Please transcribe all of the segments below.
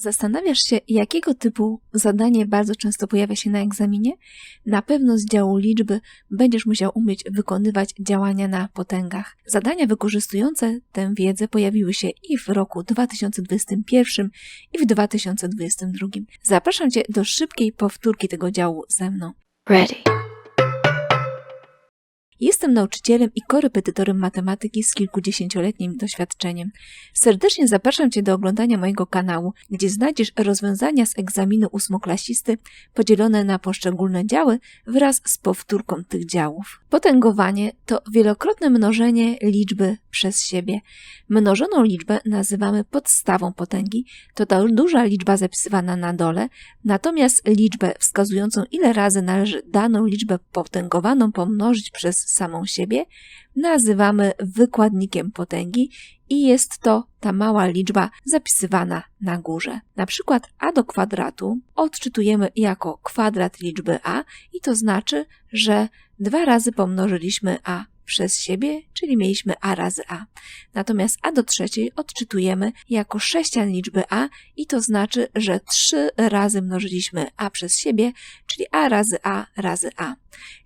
Zastanawiasz się, jakiego typu zadanie bardzo często pojawia się na egzaminie? Na pewno z działu liczby będziesz musiał umieć wykonywać działania na potęgach. Zadania wykorzystujące tę wiedzę pojawiły się i w roku 2021 i w 2022. Zapraszam Cię do szybkiej powtórki tego działu ze mną. Ready. Jestem nauczycielem i korepetytorem matematyki z kilkudziesięcioletnim doświadczeniem. Serdecznie zapraszam Cię do oglądania mojego kanału, gdzie znajdziesz rozwiązania z egzaminu ósmoklasisty podzielone na poszczególne działy wraz z powtórką tych działów. Potęgowanie to wielokrotne mnożenie liczby przez siebie. Mnożoną liczbę nazywamy podstawą potęgi, to ta duża liczba zapisywana na dole, natomiast liczbę wskazującą ile razy należy daną liczbę potęgowaną pomnożyć przez samą siebie nazywamy wykładnikiem potęgi i jest to ta mała liczba zapisywana na górze. Na przykład a do kwadratu odczytujemy jako kwadrat liczby a i to znaczy, że dwa razy pomnożyliśmy a przez siebie, czyli mieliśmy a razy a. Natomiast a do trzeciej odczytujemy jako sześcian liczby a i to znaczy, że trzy razy mnożyliśmy a przez siebie, czyli a razy a razy a.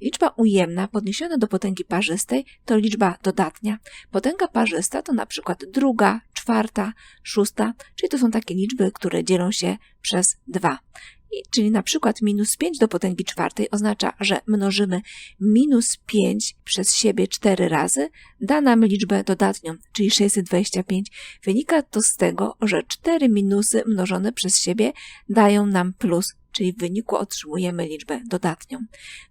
Liczba ujemna podniesiona do potęgi parzystej to liczba dodatnia. Potęga parzysta to na przykład druga, czwarta, szósta, czyli to są takie liczby, które dzielą się przez dwa. Czyli na przykład minus 5 do potęgi czwartej oznacza, że mnożymy minus 5 przez siebie 4 razy, da nam liczbę dodatnią, czyli 625. Wynika to z tego, że 4 minusy mnożone przez siebie dają nam plus czyli w wyniku otrzymujemy liczbę dodatnią.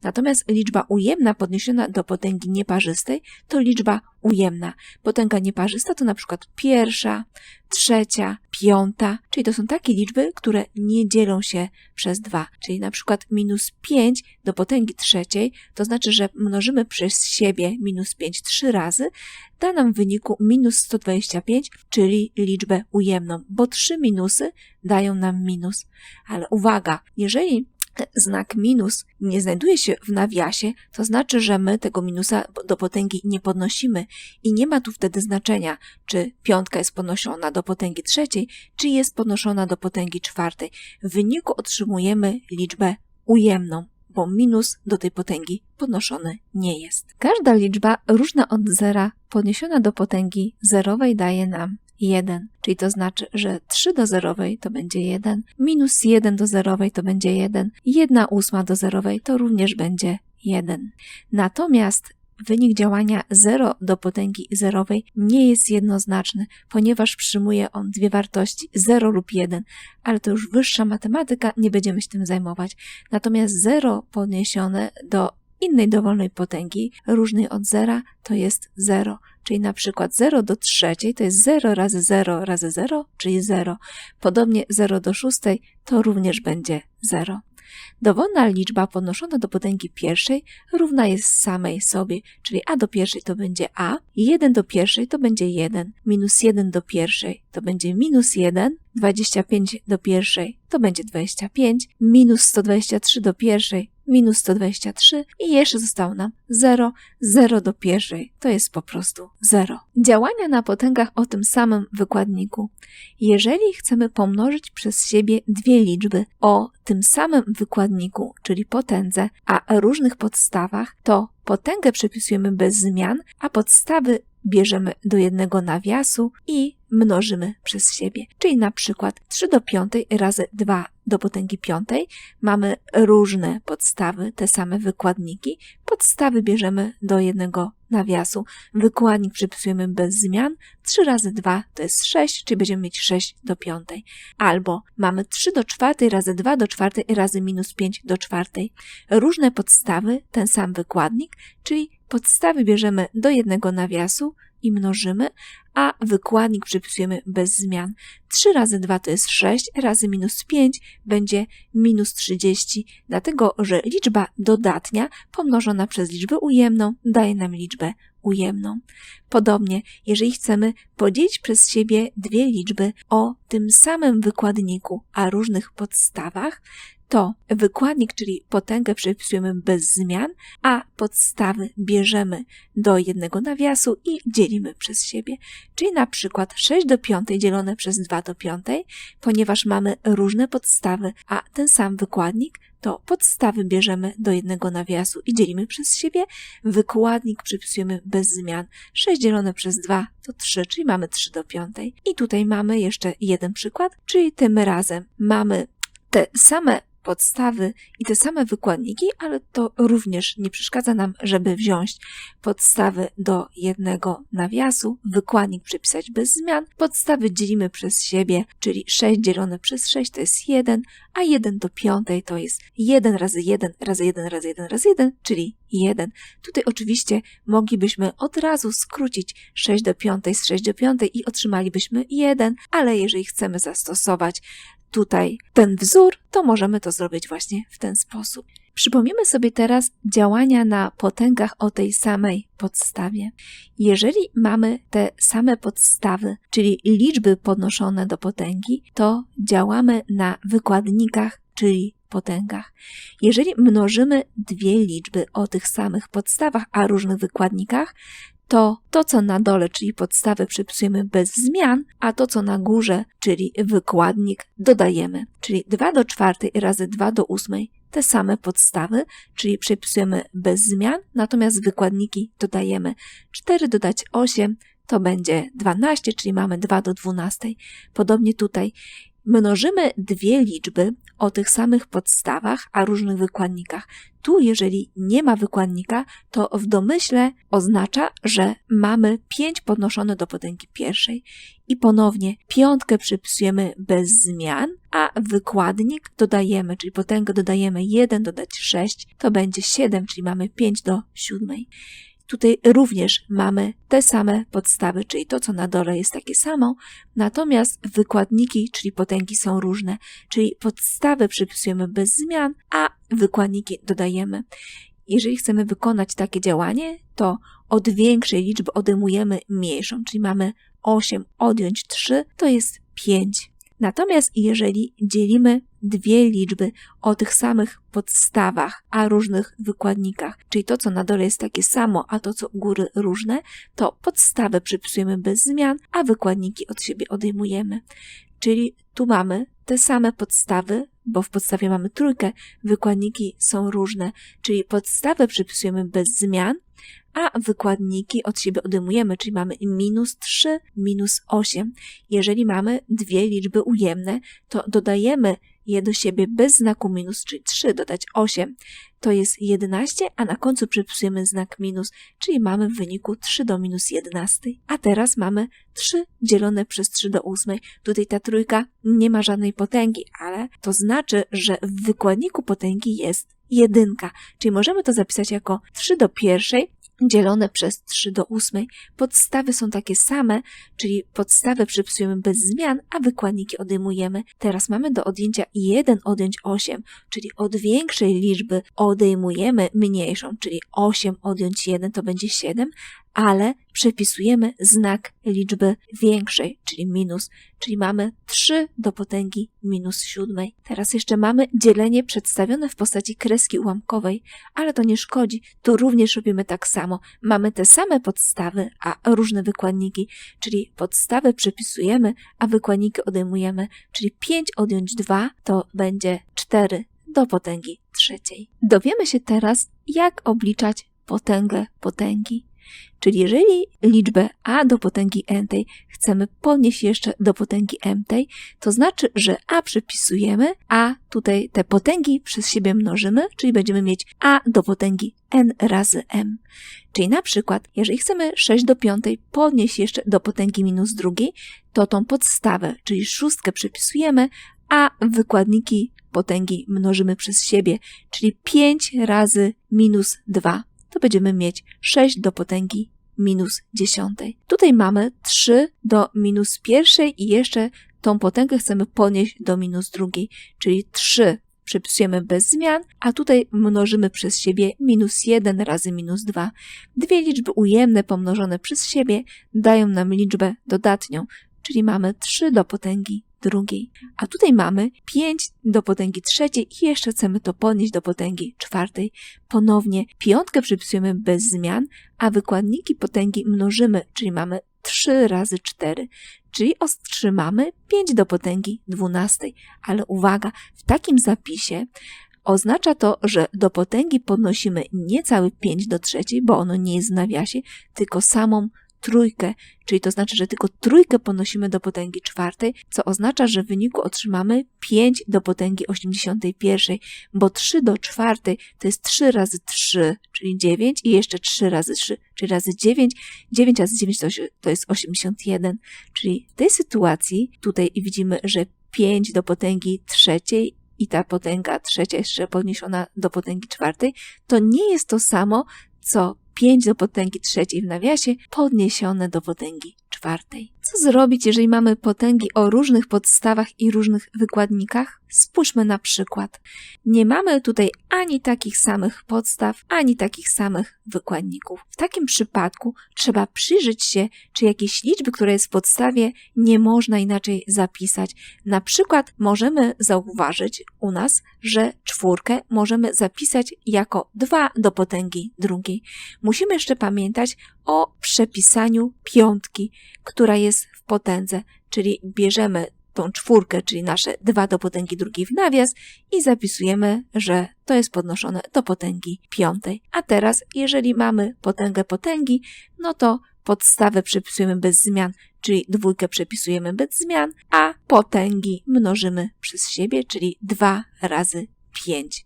Natomiast liczba ujemna podniesiona do potęgi nieparzystej to liczba ujemna. Potęga nieparzysta to na przykład pierwsza, trzecia, piąta, czyli to są takie liczby, które nie dzielą się przez dwa. Czyli na przykład minus 5 do potęgi trzeciej, to znaczy, że mnożymy przez siebie minus 5 trzy razy, da nam w wyniku minus 125, czyli liczbę ujemną, bo trzy minusy dają nam minus. Ale uwaga, jeżeli znak minus nie znajduje się w nawiasie, to znaczy, że my tego minusa do potęgi nie podnosimy i nie ma tu wtedy znaczenia, czy piątka jest podnoszona do potęgi trzeciej, czy jest podnoszona do potęgi czwartej. W wyniku otrzymujemy liczbę ujemną, bo minus do tej potęgi podnoszony nie jest. Każda liczba różna od zera podniesiona do potęgi zerowej daje nam 1, czyli to znaczy, że 3 do zerowej to będzie 1, minus 1 do zerowej to będzie 1, 1 ósma do zerowej to również będzie 1. Natomiast wynik działania 0 do potęgi zerowej nie jest jednoznaczny, ponieważ przyjmuje on dwie wartości 0 lub 1, ale to już wyższa matematyka, nie będziemy się tym zajmować. Natomiast 0 podniesione do innej dowolnej potęgi, różnej od zera, to jest 0. Czyli na przykład 0 do trzeciej to jest 0 razy 0 razy 0, czyli 0. Podobnie 0 do szóstej to również będzie 0. Dowolna liczba podnoszona do potęgi pierwszej równa jest samej sobie, czyli a do pierwszej to będzie a, 1 do pierwszej to będzie 1, minus 1 do pierwszej to będzie minus 1, 25 do pierwszej to będzie 25, minus 123 do pierwszej minus 123 i jeszcze zostało nam 0, 0 do pierwszej, to jest po prostu 0. Działania na potęgach o tym samym wykładniku. Jeżeli chcemy pomnożyć przez siebie dwie liczby o tym samym wykładniku, czyli potędze, a różnych podstawach, to potęgę przepisujemy bez zmian, a podstawy bierzemy do jednego nawiasu i mnożymy przez siebie. Czyli na przykład 3 do 5 razy 2 do potęgi piątej mamy różne podstawy, te same wykładniki. Podstawy bierzemy do jednego nawiasu. Wykładnik przypisujemy bez zmian. 3 razy 2 to jest 6, czyli będziemy mieć 6 do 5. Albo mamy 3 do 4 razy 2 do 4 razy minus 5 do 4. Różne podstawy, ten sam wykładnik, czyli podstawy bierzemy do jednego nawiasu i mnożymy, a wykładnik przypisujemy bez zmian. 3 razy 2 to jest 6, razy minus 5 będzie minus 30, dlatego że liczba dodatnia pomnożona przez liczbę ujemną daje nam liczbę ujemną. Podobnie, jeżeli chcemy podzielić przez siebie dwie liczby o tym samym wykładniku, a różnych podstawach, to wykładnik, czyli potęgę przepisujemy bez zmian, a podstawy bierzemy do jednego nawiasu i dzielimy przez siebie. Czyli na przykład 6 do 5 dzielone przez 2 do 5, ponieważ mamy różne podstawy, a ten sam wykładnik to podstawy bierzemy do jednego nawiasu i dzielimy przez siebie. Wykładnik przypisujemy bez zmian. 6 dzielone przez 2 to 3, czyli mamy 3 do 5. I tutaj mamy jeszcze jeden przykład, czyli tym razem mamy te same podstawy i te same wykładniki, ale to również nie przeszkadza nam, żeby wziąć podstawy do jednego nawiasu, wykładnik przepisać bez zmian, podstawy dzielimy przez siebie, czyli 6 dzielone przez 6 to jest 1, a 1 do 5 to jest 1 razy 1 razy 1 razy 1 razy 1, czyli 1. Tutaj oczywiście moglibyśmy od razu skrócić 6 do 5 z 6 do 5 i otrzymalibyśmy 1, ale jeżeli chcemy zastosować tutaj ten wzór, to możemy to zrobić właśnie w ten sposób. Przypomnijmy sobie teraz działania na potęgach o tej samej podstawie. Jeżeli mamy te same podstawy, czyli liczby podnoszone do potęgi, to działamy na wykładnikach, czyli potęgach. Jeżeli mnożymy dwie liczby o tych samych podstawach, a różnych wykładnikach, to to, co na dole, czyli podstawę przypisujemy bez zmian, a to, co na górze, czyli wykładnik, dodajemy. Czyli 2 do 4 razy 2 do 8 te same podstawy, czyli przypisujemy bez zmian, natomiast wykładniki dodajemy. 4 dodać 8 to będzie 12, czyli mamy 2 do 12. Podobnie tutaj mnożymy dwie liczby o tych samych podstawach, a różnych wykładnikach. Tu, jeżeli nie ma wykładnika, to w domyśle oznacza, że mamy 5 podnoszone do potęgi pierwszej. I ponownie piątkę przypisujemy bez zmian, a wykładnik dodajemy, czyli potęgę dodajemy 1 dodać 6, to będzie 7, czyli mamy 5 do 7. Tutaj również mamy te same podstawy, czyli to, co na dole jest takie samo, natomiast wykładniki, czyli potęgi są różne, czyli podstawy przypisujemy bez zmian, a wykładniki dodajemy. Jeżeli chcemy wykonać takie działanie, to od większej liczby odejmujemy mniejszą, czyli mamy 8 odjąć 3, to jest 5. Natomiast jeżeli dzielimy dwie liczby o tych samych podstawach, a różnych wykładnikach, czyli to, co na dole jest takie samo, a to, co u góry różne, to podstawę przypisujemy bez zmian, a wykładniki od siebie odejmujemy. Czyli tu mamy te same podstawy, bo w podstawie mamy trójkę, wykładniki są różne, czyli podstawę przypisujemy bez zmian, a wykładniki od siebie odejmujemy, czyli mamy minus 3, minus 8. Jeżeli mamy dwie liczby ujemne, to dodajemy je do siebie bez znaku minus, czyli 3 dodać 8 to jest 11, a na końcu przypisujemy znak minus, czyli mamy w wyniku 3 do minus 11. A teraz mamy 3 dzielone przez 3 do 8. Tutaj ta trójka nie ma żadnej potęgi, ale to znaczy, że w wykładniku potęgi jest jedynka, czyli możemy to zapisać jako 3 do pierwszej dzielone przez 3 do 8. Podstawy są takie same, czyli podstawę przypisujemy bez zmian, a wykładniki odejmujemy. Teraz mamy do odjęcia 1 odjąć 8, czyli od większej liczby odejmujemy mniejszą, czyli 8 odjąć 1 to będzie 7, ale przepisujemy znak liczby większej, czyli minus, czyli mamy 3 do potęgi minus 7. Teraz jeszcze mamy dzielenie przedstawione w postaci kreski ułamkowej, ale to nie szkodzi, tu również robimy tak samo. Mamy te same podstawy, a różne wykładniki, czyli podstawę przepisujemy, a wykładniki odejmujemy, czyli 5 odjąć 2 to będzie 4 do potęgi trzeciej. Dowiemy się teraz, jak obliczać potęgę potęgi. Czyli jeżeli liczbę a do potęgi n tej chcemy podnieść jeszcze do potęgi m tej, to znaczy, że a przypisujemy, a tutaj te potęgi przez siebie mnożymy, czyli będziemy mieć a do potęgi n razy m. Czyli na przykład, jeżeli chcemy 6 do 5 podnieść jeszcze do potęgi minus drugiej, to tą podstawę, czyli szóstkę przypisujemy, a wykładniki potęgi mnożymy przez siebie, czyli 5 razy minus 2 to będziemy mieć 6 do potęgi minus dziesiątej. Tutaj mamy 3 do minus pierwszej i jeszcze tą potęgę chcemy podnieść do minus drugiej, czyli 3 przepisujemy bez zmian, a tutaj mnożymy przez siebie minus 1 razy minus 2. Dwie liczby ujemne pomnożone przez siebie dają nam liczbę dodatnią, czyli mamy 3 do potęgi drugiej. A tutaj mamy 5 do potęgi trzeciej i jeszcze chcemy to podnieść do potęgi czwartej. Ponownie piątkę przypisujemy bez zmian, a wykładniki potęgi mnożymy, czyli mamy 3 razy 4, czyli otrzymamy 5 do potęgi 12. Ale uwaga, w takim zapisie Oznacza to, że do potęgi podnosimy nie cały 5 do trzeciej, bo ono nie jest w nawiasie, tylko samą trójkę, czyli to znaczy, że tylko trójkę ponosimy do potęgi czwartej, co oznacza, że w wyniku otrzymamy 5 do potęgi 81, bo 3 do czwartej to jest 3 razy 3, czyli 9 i jeszcze 3 razy 3, czyli razy 9. 9 razy 9 to jest 81, czyli w tej sytuacji tutaj widzimy, że 5 do potęgi trzeciej i ta potęga trzecia jeszcze podniesiona do potęgi czwartej, to nie jest to samo, co 5 do potęgi trzeciej w nawiasie podniesione do potęgi czwartej. Co zrobić, jeżeli mamy potęgi o różnych podstawach i różnych wykładnikach? Spójrzmy na przykład. Nie mamy tutaj ani takich samych podstaw, ani takich samych wykładników. W takim przypadku trzeba przyjrzeć się, czy jakieś liczby, które jest w podstawie, nie można inaczej zapisać. Na przykład możemy zauważyć u nas, że czwórkę możemy zapisać jako 2 do potęgi drugiej. Musimy jeszcze pamiętać o przepisaniu piątki, która jest w potędze, czyli bierzemy tą czwórkę, czyli nasze 2 do potęgi drugiej w nawias i zapisujemy, że to jest podnoszone do potęgi piątej. A teraz, jeżeli mamy potęgę potęgi, no to podstawę przepisujemy bez zmian, czyli dwójkę przepisujemy bez zmian, a potęgi mnożymy przez siebie, czyli 2 razy 5.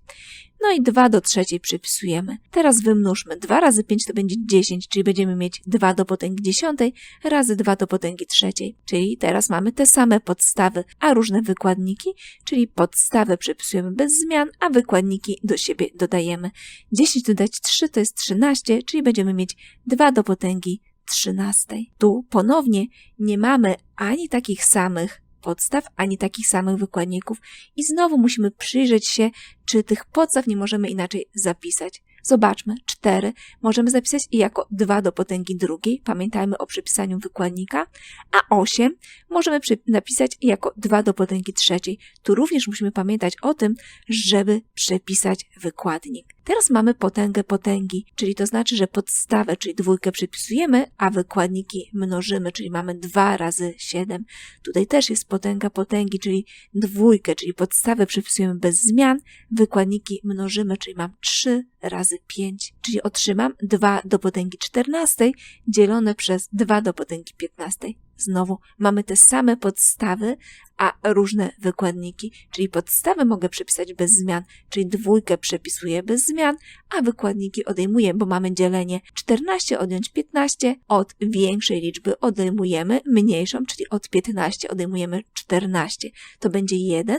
No i 2 do trzeciej przypisujemy. Teraz wymnóżmy. 2 razy 5 to będzie 10, czyli będziemy mieć 2 do potęgi dziesiątej razy 2 do potęgi trzeciej. Czyli teraz mamy te same podstawy, a różne wykładniki, czyli podstawę przypisujemy bez zmian, a wykładniki do siebie dodajemy. 10 dodać 3 to jest 13, czyli będziemy mieć 2 do potęgi 13. Tu ponownie nie mamy ani takich samych podstaw, ani takich samych wykładników i znowu musimy przyjrzeć się, czy tych podstaw nie możemy inaczej zapisać. Zobaczmy, 4 możemy zapisać jako 2 do potęgi drugiej, pamiętajmy o przypisaniu wykładnika, a 8 możemy napisać jako 2 do potęgi trzeciej. Tu również musimy pamiętać o tym, żeby przepisać wykładnik. Teraz mamy potęgę potęgi, czyli to znaczy, że podstawę, czyli dwójkę przypisujemy, a wykładniki mnożymy, czyli mamy 2 razy 7. Tutaj też jest potęga potęgi, czyli dwójkę, czyli podstawę przypisujemy bez zmian, wykładniki mnożymy, czyli mam 3 razy 5, czyli otrzymam 2 do potęgi 14 dzielone przez 2 do potęgi 15. Znowu mamy te same podstawy, a różne wykładniki, czyli podstawy mogę przepisać bez zmian, czyli dwójkę przepisuję bez zmian, a wykładniki odejmuję, bo mamy dzielenie 14 odjąć 15, od większej liczby odejmujemy mniejszą, czyli od 15 odejmujemy 14. To będzie 1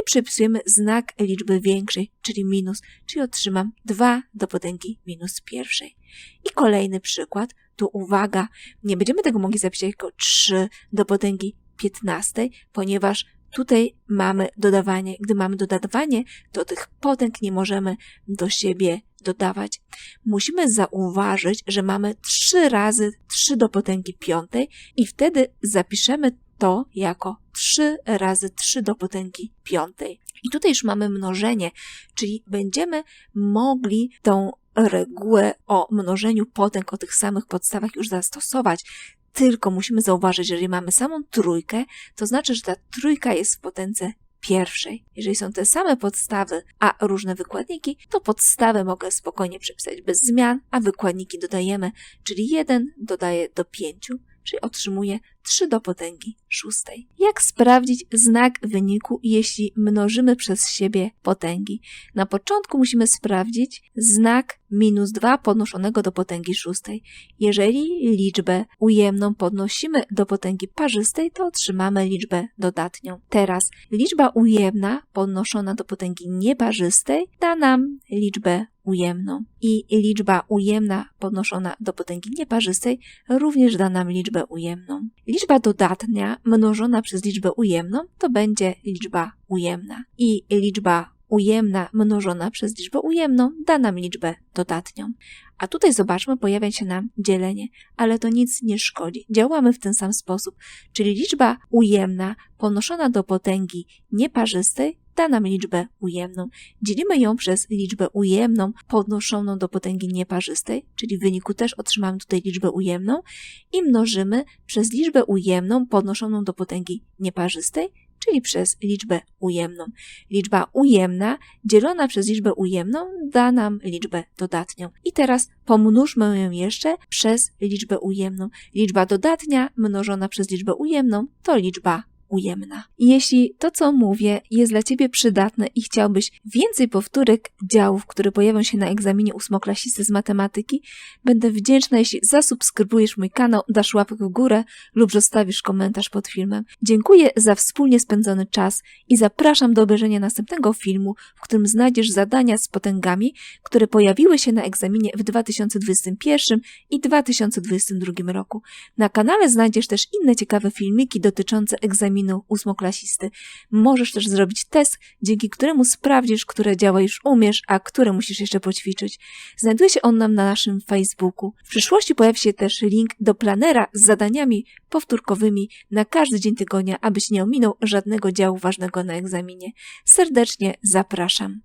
i przypisujemy znak liczby większej, czyli minus, czyli otrzymam 2 do potęgi minus pierwszej. I kolejny przykład, tu uwaga, nie będziemy tego mogli zapisać jako 3 do potęgi 15, ponieważ tutaj mamy dodawanie. Gdy mamy dodawanie, to tych potęg nie możemy do siebie dodawać. Musimy zauważyć, że mamy 3 razy 3 do potęgi piątej i wtedy zapiszemy to jako 3 razy 3 do potęgi piątej. I tutaj już mamy mnożenie, czyli będziemy mogli tą regułę o mnożeniu potęg o tych samych podstawach już zastosować. Tylko musimy zauważyć, że jeżeli mamy samą trójkę, to znaczy, że ta trójka jest w potędze pierwszej. Jeżeli są te same podstawy, a różne wykładniki, to podstawę mogę spokojnie przepisać bez zmian, a wykładniki dodajemy, czyli 1 dodaję do 5, czyli otrzymuję 3 do potęgi szóstej. Jak sprawdzić znak wyniku, jeśli mnożymy przez siebie potęgi? Na początku musimy sprawdzić znak minus 2 podnoszonego do potęgi szóstej. Jeżeli liczbę ujemną podnosimy do potęgi parzystej, to otrzymamy liczbę dodatnią. Teraz liczba ujemna podnoszona do potęgi nieparzystej da nam liczbę ujemną i liczba ujemna podnoszona do potęgi nieparzystej również da nam liczbę ujemną. Liczba dodatnia mnożona przez liczbę ujemną to będzie liczba ujemna i liczba ujemna mnożona przez liczbę ujemną da nam liczbę dodatnią. A tutaj zobaczmy, pojawia się nam dzielenie, ale to nic nie szkodzi. Działamy w ten sam sposób, czyli liczba ujemna ponoszona do potęgi nieparzystej da nam liczbę ujemną. Dzielimy ją przez liczbę ujemną podnoszoną do potęgi nieparzystej, czyli w wyniku też otrzymamy tutaj liczbę ujemną i mnożymy przez liczbę ujemną podnoszoną do potęgi nieparzystej, czyli przez liczbę ujemną. Liczba ujemna dzielona przez liczbę ujemną da nam liczbę dodatnią. I teraz pomnóżmy ją jeszcze przez liczbę ujemną. Liczba dodatnia mnożona przez liczbę ujemną to liczba ujemna. Jeśli to, co mówię, jest dla Ciebie przydatne i chciałbyś więcej powtórek działów, które pojawią się na egzaminie ósmoklasisty z matematyki, będę wdzięczna, jeśli zasubskrybujesz mój kanał, dasz łapkę w górę lub zostawisz komentarz pod filmem. Dziękuję za wspólnie spędzony czas i zapraszam do obejrzenia następnego filmu, w którym znajdziesz zadania z potęgami, które pojawiły się na egzaminie w 2021 i 2022 roku. Na kanale znajdziesz też inne ciekawe filmiki dotyczące egzaminu ósmoklasisty. Możesz też zrobić test, dzięki któremu sprawdzisz, które działa już umiesz, a które musisz jeszcze poćwiczyć. Znajduje się on nam na naszym Facebooku. W przyszłości pojawi się też link do planera z zadaniami powtórkowymi na każdy dzień tygodnia, abyś nie ominął żadnego działu ważnego na egzaminie. Serdecznie zapraszam.